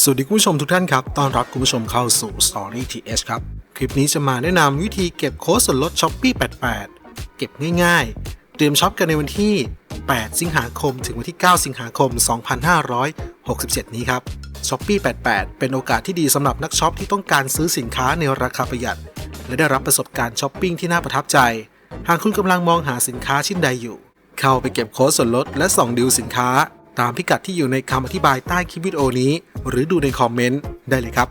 สวัสดีคุณผู้ชมทุกท่านครับ ต้อนรับคุณผู้ชมเข้าสู่ Story TH ครับ คลิปนี้จะมาแนะนำวิธีเก็บโค้ดส่วนลด Shopee 88 เก็บง่ายๆ เตรียมช็อปกันในวันที่ 8 สิงหาคม ถึงวันที่ 9 สิงหาคม 2567 นี้ครับ Shopee 88 เป็นโอกาสที่ดีสำหรับนักช็อปที่ต้องการซื้อสินค้าในราคาประหยัด และได้รับประสบการณ์ช้อปปิ้งที่น่าประทับใจ หากคุณกำลังมองหาสินค้าชิ้นใดอยู่ เข้าไปเก็บโค้ดส่วนลด และส่องดิวสินค้า ตามพิกัดที่อยู่ในคำอธิบายใต้คลิปวิดีโอนี้ หรือดูในคอมเมนต์ได้เลยครับ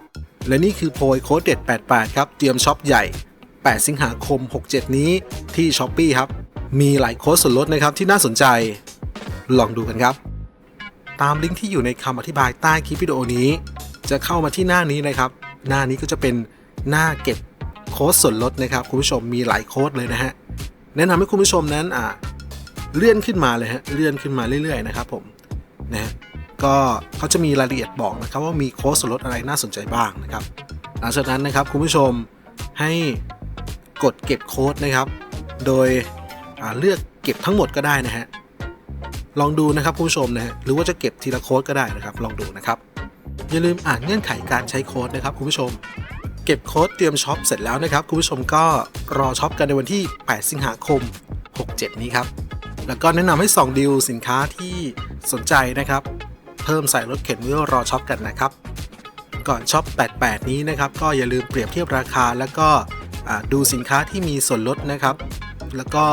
และนี่คือโพยโค้ดเด็ด 88 ครับ เตรียมช็อปใหญ่ 8 สิงหาคม 67 นี้ที่ s h อ p e e ครับ มีหลายโค้ดส่วนลดนะครับที่น่าสนใจ ลองดูกันครับ ตามลิงก์ที่อยู่ในคำอธิบายใต้คลิปวิดีโอนี้ จะเข้ามาที่หน้านี้นะครับ หน้านี้ก็จะเป็นหน้าเก็บโค้ดส่วนลดนะครับคุณผู้ชมมีหลายโค้ดเลยนะฮะแนะนำให้คุณผู้ชมนั้นอ่าเลื่อนขึ้นมาเลยฮะเลื่อนขึ้นมาเรื่อยๆนะครับผม นะก็เขาจะมีรายละเอียดบอกนะครับว่ามีโค้ดส่วนลดอะไรน่าสนใจบ้างนะครับ หลังจากนั้นนะครับคุณผู้ชมให้กดเก็บโค้ดนะครับ โดยเลือกเก็บทั้งหมดก็ได้นะฮะลองดูนะครับคุณผู้ชมนะฮะหรือว่าจะเก็บทีละโค้ดก็ได้นะครับ ลองดูนะครับ อย่าลืมอ่านเงื่อนไขการใช้โค้ดนะครับคุณผู้ชม เก็บโค้ดเตรียมช็อปเสร็จแล้วนะครับคุณผู้ชมก็รอช็อปกันในวันที่ 8 สิงหาคม 67 นี้ครับแล้วก็แนะนำให้ส่องดิวสินค้าที่ สนใจนะครับ เพิ่มใส่รถเข็นเมื่อรอช็อปกันนะครับ ก่อนช็อป 88 นี้นะครับ ก็อย่าลืมเปรียบเทียบราคา แล้วก็ดูสินค้าที่มีส่วนลดนะครับ แล้วก็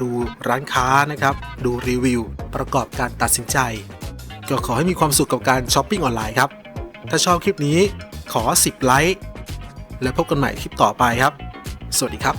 ดูร้านค้านะครับ ดูรีวิว ประกอบการตัดสินใจ ก็ขอให้มีความสุขกับการช้อปปิ้งออนไลน์ครับ ถ้าชอบคลิปนี้ขอ 10 ไลค์ และพบกันใหม่คลิปต่อไปครับ สวัสดีครับ